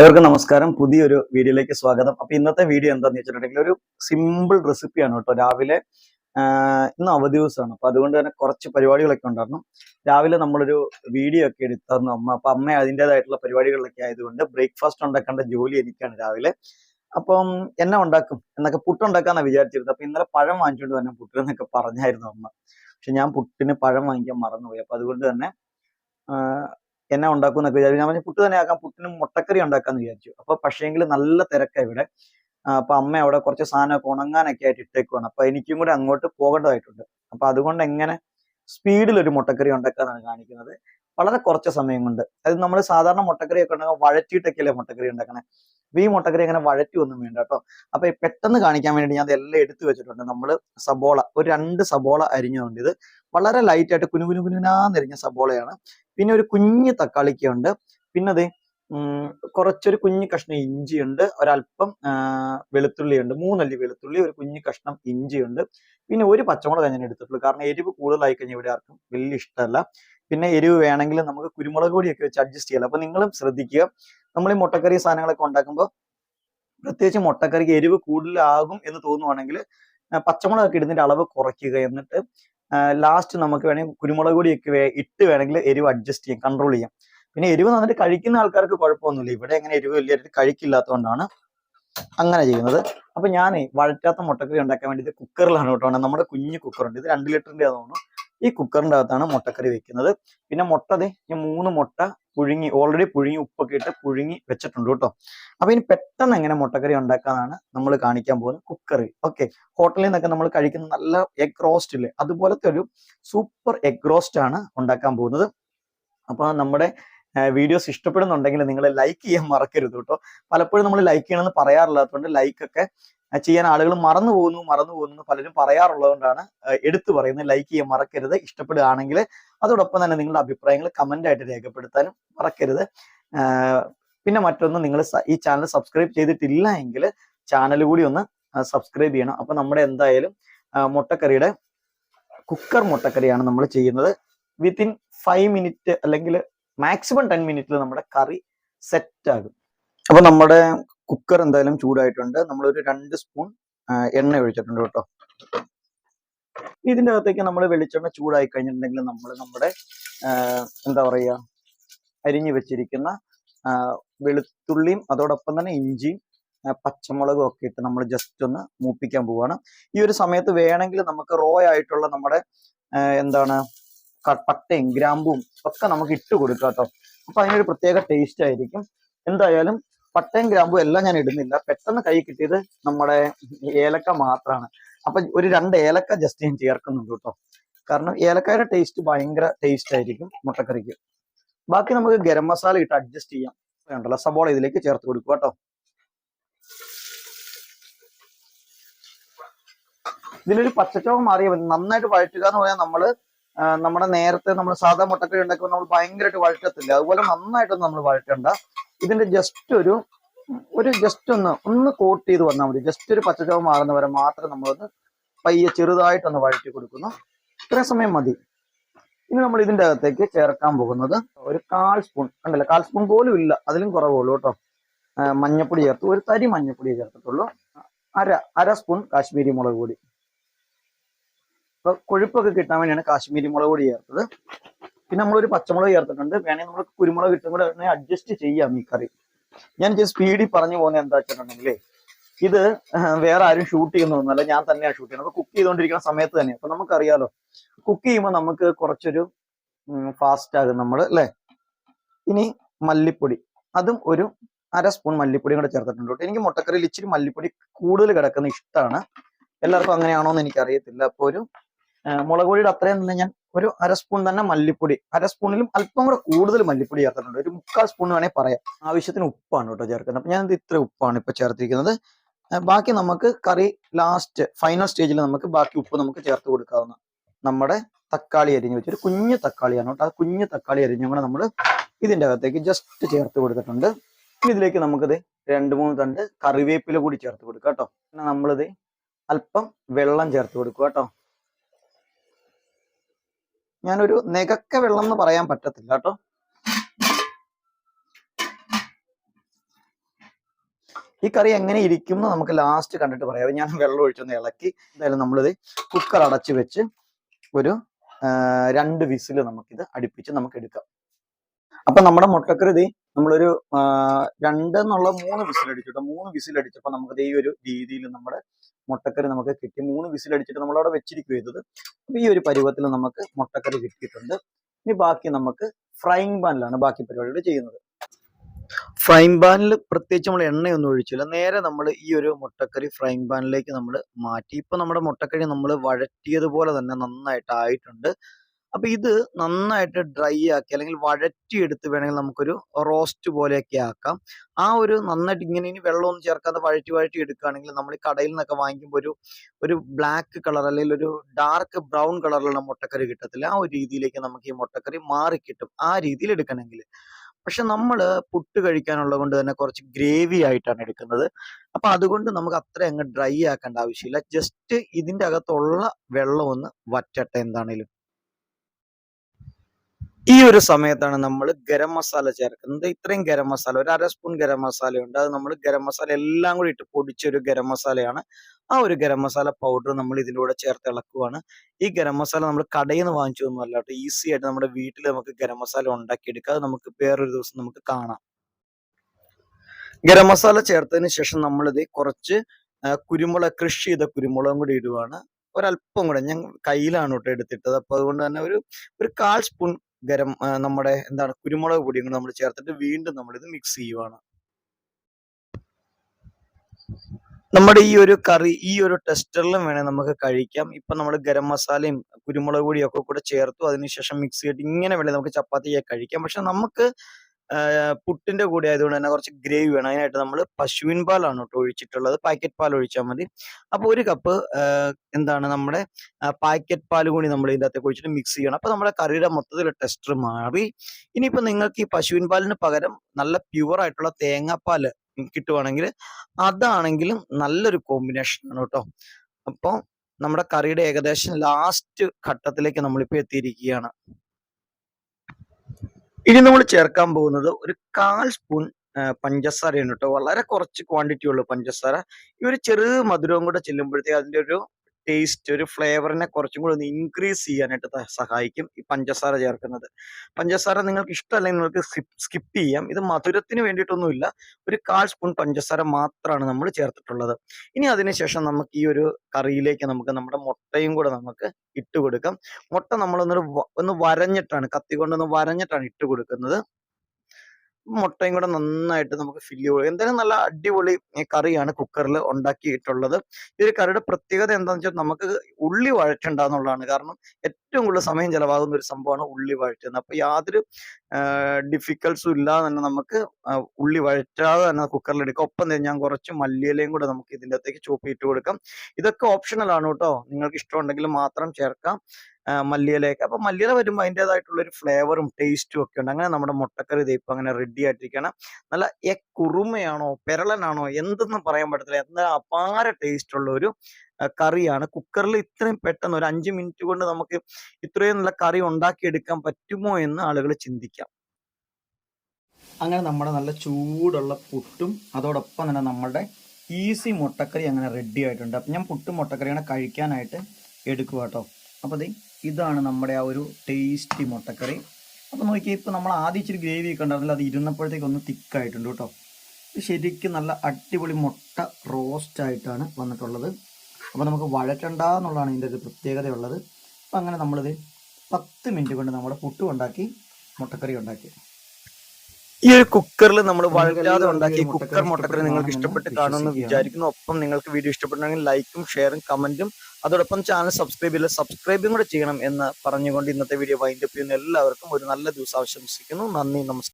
ഏവർക്കും നമസ്കാരം. പുതിയൊരു വീഡിയോയിലേക്ക് സ്വാഗതം. അപ്പൊ ഇന്നത്തെ വീഡിയോ എന്താന്ന് വെച്ചിട്ടുണ്ടെങ്കിൽ ഒരു സിമ്പിൾ റെസിപ്പിയാണ് കേട്ടോ. രാവിലെ ഇന്ന് അവധി ദിവസമാണ്. അപ്പൊ അതുകൊണ്ട് തന്നെ കുറച്ച് പരിപാടികളൊക്കെ ഉണ്ടായിരുന്നു. രാവിലെ നമ്മളൊരു വീഡിയോ ഒക്കെ എടുത്തായിരുന്നു അമ്മ. അപ്പൊ അമ്മ അതിന്റെതായിട്ടുള്ള പരിപാടികളിലൊക്കെ ആയതുകൊണ്ട് ബ്രേക്ക്ഫാസ്റ്റ് ഉണ്ടാക്കേണ്ട ജോലി എനിക്കാണ് രാവിലെ. അപ്പം എന്നെ ഉണ്ടാക്കും? എന്നൊക്കെ പുട്ടുണ്ടാക്കാന്നാണ് വിചാരിച്ചിരുന്നത്. അപ്പൊ ഇന്നലെ പഴം വാങ്ങിച്ചുകൊണ്ട് തന്നെ പുട്ട് എന്നൊക്കെ പറഞ്ഞായിരുന്നു അമ്മ. പക്ഷെ ഞാൻ പുട്ടിന് പഴം വാങ്ങിക്കാൻ മറന്നുപോയി. അപ്പൊ അതുകൊണ്ട് തന്നെ എന്നെ ഉണ്ടാക്കും എന്നൊക്കെ വിചാരിച്ചു. ഞാൻ പറഞ്ഞു പുട്ട് തന്നെ ആക്കാം. പുട്ടിന് മുട്ടക്കറി ഉണ്ടാക്കാന്ന് വിചാരിച്ചു. അപ്പൊ പക്ഷേങ്കിൽ നല്ല തിരക്കാണ് ഇവിടെ. അപ്പൊ അമ്മ അവിടെ കുറച്ച് സാധനമൊക്കെ ഉണങ്ങാനൊക്കെ ആയിട്ട് ഇട്ടേക്കുവാണ്. അപ്പൊ എനിക്കും കൂടെ അങ്ങോട്ട് പോകേണ്ടതായിട്ടുണ്ട്. അപ്പൊ അതുകൊണ്ട് എങ്ങനെ സ്പീഡിൽ ഒരു മുട്ടക്കറി ഉണ്ടാക്കാന്നാണ് കാണിക്കുന്നത്. വളരെ കുറച്ച് സമയം കൊണ്ട്. അത് നമ്മൾ സാധാരണ മുട്ടക്കറി ഒക്കെ ഉണ്ടെങ്കിൽ വഴറ്റിയിട്ടൊക്കെയല്ലേ മുട്ടക്കറി ഉണ്ടാക്കണേ? അപ്പൊ ഈ മുട്ടക്കറി അങ്ങനെ വഴറ്റി ഒന്നും വേണ്ട കേട്ടോ. അപ്പൊ പെട്ടെന്ന് കാണിക്കാൻ വേണ്ടി ഞാൻ അതെല്ലാം എടുത്തു വെച്ചിട്ടുണ്ട്. നമ്മൾ സബോള ഒരു രണ്ട് സബോള അരിഞ്ഞതുകൊണ്ട് ഇത് വളരെ ലൈറ്റ് ആയിട്ട് കുനുകുനു കുനു കുനുനാന്നരിഞ്ഞ സബോളയാണ്. പിന്നെ ഒരു കുഞ്ഞ് തക്കാളിക്കുണ്ട് പിന്നെ അതെ കുറച്ചൊരു കുഞ്ഞു കഷ്ണം ഇഞ്ചിയുണ്ട്. ഒരല്പം വെളുത്തുള്ളിയുണ്ട്. മൂന്നല്ലി വെളുത്തുള്ളി ഒരു കുഞ്ഞു കഷ്ണം ഇഞ്ചിയുണ്ട്. പിന്നെ ഒരു പച്ചമുളക് ഞാൻ എടുത്തിട്ടുള്ളൂ. കാരണം എരിവ് കൂടുതലായി കഴിഞ്ഞാൽ ഇവിടെ ആർക്കും വലിയ ഇഷ്ടമല്ല. പിന്നെ എരിവ് വേണമെങ്കിൽ നമുക്ക് കുരുമുളക് പൊടിയൊക്കെ വെച്ച് അഡ്ജസ്റ്റ് ചെയ്യാം അപ്പൊ നിങ്ങളും ശ്രദ്ധിക്കുക. നമ്മൾ ഈ മുട്ടക്കറി സാധനങ്ങളൊക്കെ ഉണ്ടാക്കുമ്പോൾ പ്രത്യേകിച്ച് മുട്ടക്കറിക്ക് എരിവ് കൂടുതലാകും എന്ന് തോന്നുവാണെങ്കിൽ പച്ചമുളകൊക്കെ ഇടുന്നതിന്റെ അളവ് കുറയ്ക്കുക എന്നിട്ട് ലാസ്റ്റ് നമുക്ക് വേണമെങ്കിൽ കുരുമുളക് പൊടിയൊക്കെ ഇട്ട് വേണമെങ്കിൽ എരിവ് അഡ്ജസ്റ്റ് ചെയ്യാം കൺട്രോൾ ചെയ്യാം. പിന്നെ എരിവ് നന്നിട്ട് കഴിക്കുന്ന ആൾക്കാർക്ക് കുഴപ്പമൊന്നുമില്ല. ഇവിടെ എങ്ങനെ എരിവ് വലിയ കഴിക്കില്ലാത്തതുകൊണ്ടാണ് അങ്ങനെ ചെയ്യുന്നത്. അപ്പൊ ഞാൻ വഴറ്റാത്ത മുട്ടക്കറി ഉണ്ടാക്കാൻ വേണ്ടി കുക്കറിലാണ് കേട്ടോ നമ്മുടെ കുഞ്ഞു കുക്കറുണ്ട്. ഇത് രണ്ട് ലിറ്ററിന്റെ തോന്നുന്നു. ഈ കുക്കറിന്റെ അകത്താണ് മുട്ടക്കറി വെക്കുന്നത്. പിന്നെ മുട്ട ഞാൻ മൂന്ന് മുട്ട പുഴുങ്ങി ഓൾറെഡി പുഴുങ്ങി ഉപ്പൊക്കെ ഇട്ട് പുഴുങ്ങി വെച്ചിട്ടുണ്ട് കേട്ടോ. അപ്പൊ ഇനി പെട്ടെന്ന് എങ്ങനെ മുട്ടക്കറി ഉണ്ടാക്കാനാണ് നമ്മൾ കാണിക്കാൻ പോകുന്നത് കുക്കറി ഓക്കെ ഹോട്ടലിൽ നിന്നൊക്കെ നമ്മൾ കഴിക്കുന്ന നല്ല എഗ് റോസ്റ്റ് ഇല്ലേ അതുപോലത്തെ ഒരു സൂപ്പർ എഗ് റോസ്റ്റ് ആണ് ഉണ്ടാക്കാൻ പോകുന്നത്. അപ്പൊ നമ്മുടെ വീഡിയോസ് ഇഷ്ടപ്പെടുന്നുണ്ടെങ്കിൽ നിങ്ങൾ ലൈക്ക് ചെയ്യാൻ മറക്കരുത് കേട്ടോ. പലപ്പോഴും നമ്മൾ ലൈക്ക് ചെയ്യണമെന്ന് പറയാറില്ലാത്തതുകൊണ്ട് ലൈക്ക് ഒക്കെ ആ, ചെയ്യാൻ ആളുകൾ മറന്നു പോകുന്നു മറന്നു പോകുന്നു പലരും പറയാറുള്ളതുകൊണ്ടാണ് എടുത്തു പറയുന്നത്. ലൈക്ക് ചെയ്യാൻ മറക്കരുത് ഇഷ്ടപ്പെടുകയാണെങ്കിൽ അതോടൊപ്പം തന്നെ നിങ്ങളുടെ അഭിപ്രായങ്ങൾ കമന്റ് ആയിട്ട് രേഖപ്പെടുത്താനും മറക്കരുത്. പിന്നെ മറ്റൊന്ന് നിങ്ങൾ ഈ ചാനൽ സബ്സ്ക്രൈബ് ചെയ്തിട്ടില്ല എങ്കിൽ ചാനൽ കൂടി ഒന്ന് സബ്സ്ക്രൈബ് ചെയ്യണം. അപ്പൊ നമ്മുടെ എന്തായാലും മുട്ടക്കറിയുടെ കുക്കർ മുട്ടക്കറിയാണ് നമ്മൾ ചെയ്യുന്നത്. വിത്തിൻ ഫൈവ് മിനിറ്റ് അല്ലെങ്കിൽ മാക്സിമം ടെൻ മിനിറ്റിൽ നമ്മുടെ കറി സെറ്റ് ആകും. അപ്പൊ നമ്മുടെ കുക്കർ എന്തായാലും ചൂടായിട്ടുണ്ട്. നമ്മളൊരു രണ്ട് സ്പൂൺ എണ്ണ ഒഴിച്ചിട്ടുണ്ട് കേട്ടോ. ഇതിന്റെ അകത്തേക്ക് നമ്മൾ വെളിച്ചെണ്ണ ചൂടായി കഴിഞ്ഞിട്ടുണ്ടെങ്കിൽ നമ്മൾ നമ്മുടെ എന്താ പറയുക അരിഞ്ഞു വെച്ചിരിക്കുന്ന വെളുത്തുള്ളിയും അതോടൊപ്പം തന്നെ ഇഞ്ചിയും പച്ചമുളകും ഒക്കെ ഇട്ട് നമ്മൾ ജസ്റ്റ് ഒന്ന് മൂപ്പിക്കാൻ പോവാണ്. ഈ ഒരു സമയത്ത് വേണമെങ്കിൽ നമുക്ക് റോ ആയിട്ടുള്ള നമ്മുടെ എന്താണ് പട്ടയും ഗ്രാമ്പും ഒക്കെ നമുക്ക് ഇട്ട് കൊടുക്കാം കേട്ടോ. അപ്പൊ അതിനൊരു പ്രത്യേക ടേസ്റ്റ് ആയിരിക്കും. എന്തായാലും പട്ടയും ഗ്രാമ്പും എല്ലാം ഞാൻ ഇടുന്നില്ല. പെട്ടെന്ന് കൈ കിട്ടിയത് നമ്മുടെ ഏലക്ക മാത്രമാണ് അപ്പൊ ഒരു രണ്ട് ഏലക്ക ജസ്റ്റ് ഞാൻ ചേർക്കുന്നുണ്ട് കേട്ടോ. കാരണം ഏലക്കായുടെ ടേസ്റ്റ് ഭയങ്കര ടേസ്റ്റ് ആയിരിക്കും മുട്ടക്കറിക്ക്. ബാക്കി നമുക്ക് ഗരം മസാല ഇട്ട് അഡ്ജസ്റ്റ് ചെയ്യാം. വേണ്ടല്ലോ സബോള ഇതിലേക്ക് ചേർത്ത് കൊടുക്കുക കേട്ടോ. ഇതിലൊരു പച്ചച്ചോ മാറിയ നന്നായിട്ട് വഴറ്റുക എന്ന് പറഞ്ഞാൽ നമ്മൾ നമ്മുടെ നേരത്തെ നമ്മൾ സാധാ മുട്ടക്കറി ഉണ്ടാക്കുമ്പോൾ നമ്മൾ ഭയങ്കരമായിട്ട് വഴറ്റത്തില്ല. അതുപോലെ നന്നായിട്ടൊന്നും നമ്മൾ വഴറ്റണ്ട. ഇതിന്റെ ജസ്റ്റ് ഒരു ഒരു ജസ്റ്റ് ഒന്ന് ഒന്ന് കോട്ട് ചെയ്ത് വന്നാൽ മതി. ജസ്റ്റ് ഒരു പച്ചച്ചോവ മാറുന്ന വരെ മാത്രം നമ്മളൊന്ന് പയ്യെ ചെറുതായിട്ടൊന്ന് വഴറ്റി കൊടുക്കുന്നു. ഇത്രയും സമയം മതി. ഇനി നമ്മൾ ഇതിന്റെ അകത്തേക്ക് ചേർക്കാൻ പോകുന്നത് ഒരു കാൽ സ്പൂൺ കണ്ടല്ലേ? കാൽ സ്പൂൺ പോലും ഇല്ല. അതിലും കുറവുള്ളൂ കേട്ടോ. മഞ്ഞപ്പൊടി ചേർത്ത് ഒരു തരി മഞ്ഞപ്പൊടി ചേർത്തിട്ടുള്ളൂ. അര അര സ്പൂൺ കാശ്മീരി മുളക് പൊടി. അപ്പൊ കൊഴുപ്പൊക്കെ കിട്ടാൻ വേണ്ടിയാണ് കാശ്മീരി മുളക് പൊടി ചേർത്തത്. പിന്നെ നമ്മളൊരു പച്ചമുളക് ചേർത്തിട്ടുണ്ട്. വേണമെങ്കിൽ നമ്മൾ കുരുമുളക് ഇട്ടും കൂടെ അഡ്ജസ്റ്റ് ചെയ്യാം ഈ കറി. ഞാൻ സ്പീഡിൽ പറഞ്ഞു പോകുന്നത് എന്താ വെച്ചിട്ടുണ്ടെങ്കിലേ ഇത് വേറെ ആരും ഷൂട്ട് ചെയ്യുന്നതൊന്നുമല്ല ഞാൻ തന്നെയാണ് ഷൂട്ട് ചെയ്യുന്നത്. അപ്പൊ കുക്ക് ചെയ്തുകൊണ്ടിരിക്കുന്ന സമയത്ത് തന്നെ. അപ്പൊ നമുക്കറിയാലോ കുക്ക് ചെയ്യുമ്പോൾ നമുക്ക് കുറച്ചൊരു ഫാസ്റ്റ് ആകും നമ്മൾ അല്ലേ? ഇനി മല്ലിപ്പൊടി. അതും ഒരു അര സ്പൂൺ മല്ലിപ്പൊടിയും കൂടെ ചേർത്തിട്ടുണ്ട്. എനിക്ക് മുട്ടക്കറിയിൽ ഇച്ചിരി മല്ലിപ്പൊടി കൂടുതൽ കിടക്കുന്ന ഇഷ്ടമാണ് എല്ലാവർക്കും അങ്ങനെയാണോ എന്ന് എനിക്ക് അറിയത്തില്ല അപ്പൊ ഒരു മുളക് പൊടിയുടെ അത്രയും തന്നെ ഞാൻ ഒരു അര സ്പൂൺ തന്നെ മല്ലിപ്പൊടി. അര സ്പൂണിലും അല്പം കൂടെ കൂടുതൽ മല്ലിപ്പൊടി ചേർത്തിട്ടുണ്ട്. ഒരു മുക്കാൽ സ്പൂൺ വേണേൽ പറയാം. ആവശ്യത്തിന് ഉപ്പാണ് കേട്ടോ ചേർക്കുന്നത്. അപ്പൊ ഞാൻ ഇത് ഇത്ര ഉപ്പാണ് ഇപ്പൊ ചേർത്തിരിക്കുന്നത്. ബാക്കി നമുക്ക് കറി ലാസ്റ്റ് ഫൈനൽ സ്റ്റേജിൽ നമുക്ക് ബാക്കി ഉപ്പ് നമുക്ക് ചേർത്ത് കൊടുക്കാവുന്ന നമ്മുടെ തക്കാളി അരിഞ്ഞ് വെച്ചൊരു കുഞ്ഞു തക്കാളിയാണ് കേട്ടോ. ആ കുഞ്ഞു തക്കാളി അരിഞ്ഞും കൂടെ നമ്മൾ ഇതിന്റെ അകത്തേക്ക് ജസ്റ്റ് ചേർത്ത് കൊടുത്തിട്ടുണ്ട്. ഇതിലേക്ക് നമുക്കിത് രണ്ട് മൂന്ന് തണ്ട് കറിവേപ്പില കൂടി ചേർത്ത് കൊടുക്കാം കേട്ടോ. പിന്നെ നമ്മളിത് അല്പം വെള്ളം ചേർത്ത് കൊടുക്കുക കേട്ടോ. ഞാനൊരു നികക്ക വെള്ളം എന്ന് പറയാൻ പറ്റത്തില്ല കേട്ടോ. ഈ കറി എങ്ങനെ ഇരിക്കും എന്ന് നമുക്ക് ലാസ്റ്റ് കണ്ടിട്ട് പറയാം. ഞാൻ വെള്ളം ഒഴിച്ചൊന്ന് ഇളക്കി എന്തായാലും നമ്മളിത് കുക്കർ അടച്ചു വെച്ച് ഒരു രണ്ട് വിസിൽ നമുക്കിത് അടുപ്പിച്ച് നമുക്ക് എടുക്കാം അപ്പൊ നമ്മുടെ മുട്ടക്കറി ഇത് നമ്മളൊരു രണ്ട് എന്നുള്ള മൂന്ന് വിസിൽ കേട്ടോ. മൂന്ന് വിസിൽ നമുക്ക് ഈ ഒരു രീതിയിൽ നമ്മുടെ മുട്ടക്കറി നമുക്ക് കിട്ടി. മൂന്ന് വിസിൽ അടിച്ചിട്ട് നമ്മളവിടെ വെച്ചിരിക്കും ചെയ്തത്. അപ്പൊ ഈ ഒരു പരുവത്തിൽ നമുക്ക് മുട്ടക്കറി കിട്ടിയിട്ടുണ്ട്. ഇനി ബാക്കി നമുക്ക് ഫ്രൈങ് പാനിലാണ് ബാക്കി പരിപാടികൾ ചെയ്യുന്നത്. ഫ്രൈങ് പാനിൽ പ്രത്യേകിച്ച് നമ്മൾ എണ്ണയൊന്നും ഒഴിച്ചില്ല. നേരെ നമ്മൾ ഈ ഒരു മുട്ടക്കറി ഫ്രൈങ് പാനിലേക്ക് നമ്മൾ മാറ്റി. ഇപ്പൊ നമ്മുടെ മുട്ടക്കറി നമ്മൾ വഴറ്റിയതുപോലെ തന്നെ നന്നായിട്ട് ആയിട്ടുണ്ട്. അപ്പൊ ഇത് നന്നായിട്ട് ഡ്രൈ ആക്കി അല്ലെങ്കിൽ വഴറ്റിയെടുത്ത് വേണമെങ്കിൽ നമുക്കൊരു റോസ്റ്റ് പോലെയൊക്കെ ആക്കാം. ആ ഒരു നന്നായിട്ട് ഇങ്ങനെ ഇനി വെള്ളമൊന്നും ചേർക്കാതെ വഴറ്റി വഴറ്റി എടുക്കുകയാണെങ്കിൽ നമ്മൾ ഈ കടയിൽ നിന്നൊക്കെ വാങ്ങിക്കുമ്പോൾ ഒരു ഒരു ബ്ലാക്ക് കളർ അല്ലെങ്കിൽ ഒരു ഡാർക്ക് ബ്രൗൺ കളറിലുള്ള മുട്ടക്കറി കിട്ടത്തില്ല. ആ ഒരു രീതിയിലേക്ക് നമുക്ക് ഈ മുട്ടക്കറി മാറി കിട്ടും. ആ രീതിയിൽ എടുക്കണമെങ്കിൽ. പക്ഷെ നമ്മൾ പുട്ട് കഴിക്കാനുള്ളത് കൊണ്ട് തന്നെ കുറച്ച് ഗ്രേവി ആയിട്ടാണ് എടുക്കുന്നത്. അപ്പൊ അതുകൊണ്ട് നമുക്ക് അത്ര അങ്ങ് ഡ്രൈ ആക്കേണ്ട ആവശ്യമില്ല. ജസ്റ്റ് ഇതിന്റെ അകത്തുള്ള വെള്ളം ഒന്ന് വറ്റട്ടെ എന്താണേലും. ഈ ഒരു സമയത്താണ് നമ്മൾ ഗരം മസാല ചേർക്കുന്നത്. ഇത്രയും ഗരം മസാല ഒരു അര സ്പൂൺ ഗരം മസാല ഉണ്ട് അത് നമ്മൾ ഗരം മസാല എല്ലാം കൂടി ഇട്ട് പൊടിച്ചൊരു ഗരം മസാലയാണ്. ആ ഒരു ഗരം മസാല പൗഡർ നമ്മൾ ഇതിന്റെ കൂടെ ചേർത്ത് ഇളക്കുവാണ്. ഈ ഗരം മസാല നമ്മൾ കടയിൽ നിന്ന് വാങ്ങിച്ചു അല്ല കേട്ടോ. ഈസി ആയിട്ട് നമ്മുടെ വീട്ടിൽ നമുക്ക് ഗരം മസാല ഉണ്ടാക്കിയെടുക്കാം. അത് നമുക്ക് വേറൊരു ദിവസം നമുക്ക് കാണാം. ഗരം മസാല ചേർത്തതിന് ശേഷം നമ്മളിത് കുറച്ച് കുരുമുളക് കൃഷി ചെയ്ത കുരുമുളകും കൂടി ഇടുവാണ്. ഒരല്പം കൂടെ ഞാൻ കയ്യിലാണ് കേട്ടോ എടുത്തിട്ടത്. അപ്പൊ അതുകൊണ്ട് തന്നെ ഒരു ഒരു കാൽ സ്പൂൺ ഗരം നമ്മുടെ എന്താണ് കുരുമുളക് പൊടിയും കൂടെ നമ്മൾ ചേർത്തിട്ട് വീണ്ടും നമ്മൾ ഇത് മിക്സ് ചെയ്യുവാണ്. നമ്മുടെ ഈ ഒരു കറി ഈ ഒരു ടെസ്റ്ററിലും വേണേൽ നമുക്ക് കഴിക്കാം. ഇപ്പൊ നമ്മൾ ഗരം മസാലയും കുരുമുളക് പൊടിയും ഒക്കെ കൂടെ ചേർത്തു. അതിനുശേഷം മിക്സ് ചെയ്തിട്ട് ഇങ്ങനെ വേണേൽ നമുക്ക് ചപ്പാത്തിയായി കഴിക്കാം. പക്ഷെ നമുക്ക് പുട്ടിന്റെ കൂടെ ആയതുകൊണ്ട് തന്നെ കുറച്ച് ഗ്രേവി വേണം. അതിനായിട്ട് നമ്മൾ പശുവിൻ പാലാണ് കേട്ടോ ഒഴിച്ചിട്ടുള്ളത്. പാക്കറ്റ് പാൽ ഒഴിച്ചാൽ മതി. അപ്പൊ ഒരു കപ്പ് എന്താണ് നമ്മുടെ പാക്കറ്റ് പാൽ കൂടി നമ്മൾ ഇതിന്റെ അകത്തേക്ക് ഒഴിച്ചിട്ട് മിക്സ് ചെയ്യണം. അപ്പൊ നമ്മുടെ കറിയുടെ മൊത്തത്തിൽ ടെസ്റ്റർ മാറി. ഇനിയിപ്പോ നിങ്ങൾക്ക് ഈ പശുവിൻ പാലിന് പകരം നല്ല പ്യുവർ ആയിട്ടുള്ള തേങ്ങാപ്പാൽ കിട്ടുവാണെങ്കിൽ അതാണെങ്കിലും നല്ലൊരു കോമ്പിനേഷൻ ആണ് കേട്ടോ. അപ്പൊ നമ്മുടെ കറിയുടെ ഏകദേശം ലാസ്റ്റ് ഘട്ടത്തിലേക്ക് നമ്മളിപ്പോ എത്തിയിരിക്കുകയാണ്. ഇനി നമ്മൾ ചേർക്കാൻ പോകുന്നത് ഒരു കാൽ സ്പൂൺ പഞ്ചസാരയാണ് കേട്ടോ. വളരെ കുറച്ച് ക്വാണ്ടിറ്റി ഉള്ളു പഞ്ചസാര. ഈ ഒരു ചെറു മധുരവും കൂടെ ചെല്ലുമ്പോഴത്തേക്ക് അതിന്റെ ഒരു ടേസ്റ്റ് ഒരു ഫ്ലേവറിനെ കുറച്ചും കൂടി ഒന്ന് ഇൻക്രീസ് ചെയ്യാനായിട്ട് സഹായിക്കും ഈ പഞ്ചസാര ചേർക്കുന്നത്. പഞ്ചസാര നിങ്ങൾക്ക് ഇഷ്ടമല്ലെങ്കിൽ നിങ്ങൾക്ക് സ്കിപ്പ് ചെയ്യാം. ഇത് മധുരത്തിന് വേണ്ടിയിട്ടൊന്നുമില്ല. ഒരു കാൽ സ്പൂൺ പഞ്ചസാര മാത്രമാണ് നമ്മൾ ചേർത്തിട്ടുള്ളത്. ഇനി അതിനുശേഷം നമുക്ക് ഈ ഒരു കറിയിലേക്ക് നമുക്ക് നമ്മുടെ മുട്ടയും കൂടെ നമുക്ക് ഇട്ട് കൊടുക്കാം. മുട്ട നമ്മളൊന്നൊരു ഒന്ന് വരഞ്ഞിട്ടാണ് കത്തി കൊണ്ടൊന്ന് വരഞ്ഞിട്ടാണ് ഇട്ട് കൊടുക്കുന്നത്. മുട്ടയും കൂടെ നന്നായിട്ട് നമുക്ക് ഫില്ല് ചെയ്യുക എന്തായാലും നല്ല അടിപൊളി കറിയാണ് കുക്കറിൽ ഉണ്ടാക്കിയിട്ടുള്ളത്. ഈ ഒരു കറിയുടെ പ്രത്യേകത എന്താണെന്ന് വെച്ചാൽ നമുക്ക് ഉള്ളി വഴറ്റണ്ടെന്നുള്ളതാണ് കാരണം ഏറ്റവും കൂടുതൽ സമയം ചെലവാകുന്ന ഒരു സംഭവമാണ് ഉള്ളി വഴറ്റുന്നത്. അപ്പൊ യാതൊരു ഡിഫിക്കൽസും ഇല്ലാതെ തന്നെ നമുക്ക് ഉള്ളി വഴറ്റാതെ തന്നെ കുക്കറിൽ എടുക്കാം. ഒപ്പം തന്നെ ഞാൻ കുറച്ച് മല്ലിയിലയും കൂടെ നമുക്ക് ഇതിന്റെ അകത്തേക്ക് ചൂപ്പിയിട്ട് കൊടുക്കാം. ഇതൊക്കെ ഓപ്ഷണൽ ആണ് കേട്ടോ. നിങ്ങൾക്ക് ഇഷ്ടമുണ്ടെങ്കിൽ മാത്രം ചേർക്കാം മല്ലിയിലേക്ക് അപ്പൊ മല്ലിയില വരുമ്പോൾ അതിന്റെതായിട്ടുള്ള ഒരു ഫ്ലേവറും ടേസ്റ്റും ഒക്കെ ഉണ്ട്. അങ്ങനെ നമ്മുടെ മുട്ടക്കറി ദേ ഇപ്പൊ അങ്ങനെ റെഡി ആയിട്ടിരിക്കുകയാണ് നല്ല എ കുറുമയാണോ പെരളനാണോ എന്തെന്ന് പറയാൻ പറ്റത്തില്ല. എന്താ അപാര ടേസ്റ്റ് ഉള്ള ഒരു കറിയാണ്. കുക്കറിൽ ഇത്രയും പെട്ടെന്ന് ഒരു അഞ്ച് മിനിറ്റ് കൊണ്ട് നമുക്ക് ഇത്രയും നല്ല കറി ഉണ്ടാക്കിയെടുക്കാൻ പറ്റുമോ എന്ന് ആളുകൾ ചിന്തിക്കാം. അങ്ങനെ നമ്മുടെ നല്ല ചൂടുള്ള പുട്ടും അതോടൊപ്പം തന്നെ നമ്മുടെ ഈസി മുട്ടക്കറി അങ്ങനെ റെഡി ആയിട്ടുണ്ട്. അപ്പം ഞാൻ പുട്ടും മുട്ടക്കറിയാണ് കഴിക്കാനായിട്ട് എടുക്കുക കേട്ടോ അപ്പോൾ അത് ഇതാണ് നമ്മുടെ ആ ഒരു ടേസ്റ്റി മുട്ടക്കറി. അപ്പോൾ നോക്കിയാൽ ഇപ്പോൾ നമ്മൾ ആദ്യം ഇച്ചിരി ഗ്രേവി ഒക്കെ ഉണ്ടായിരുന്നില്ല അത് ഇരുന്നപ്പോഴത്തേക്ക് ഒന്ന് തിക്കായിട്ടുണ്ട് കേട്ടോ ശരിക്കും നല്ല അടിപൊളി മുട്ട റോസ്റ്റ് ആയിട്ടാണ് വന്നിട്ടുള്ളത്. അപ്പോൾ നമുക്ക് വഴറ്റണ്ട എന്നുള്ളതാണ് ഇതിന്റെ ഒരു പ്രത്യേകതയുള്ളത്. അപ്പോൾ അങ്ങനെ നമ്മളിത് പത്ത് മിനിറ്റ് കൊണ്ട് നമ്മുടെ പുട്ട് ഉണ്ടാക്കി മുട്ടക്കറി ഉണ്ടാക്കി. ഈ ഒരു കുക്കറിൽ നമ്മൾ വഴക്കാതെ ഉണ്ടാക്കി കുക്കർ മുട്ടക്കറി നിങ്ങൾക്ക് ഇഷ്ടപ്പെട്ട് കാണുമെന്ന് വിചാരിക്കുന്നു. ഒപ്പം നിങ്ങൾക്ക് വീഡിയോ ഇഷ്ടപ്പെട്ടുണ്ടെങ്കിൽ ലൈക്കും ഷെയറും കമന്റും അതോടൊപ്പം ചാനൽ സബ്സ്ക്രൈബ് ചെയ്യില്ല സബ്സ്ക്രൈബും കൂടെ ചെയ്യണം എന്ന് പറഞ്ഞുകൊണ്ട് ഇന്നത്തെ വീഡിയോ വൈൻഡപ്പ് ചെയ്യുന്ന എല്ലാവർക്കും ഒരു നല്ല ദിവസം ആശംസിക്കുന്നു. നന്ദി നമസ്കാരം.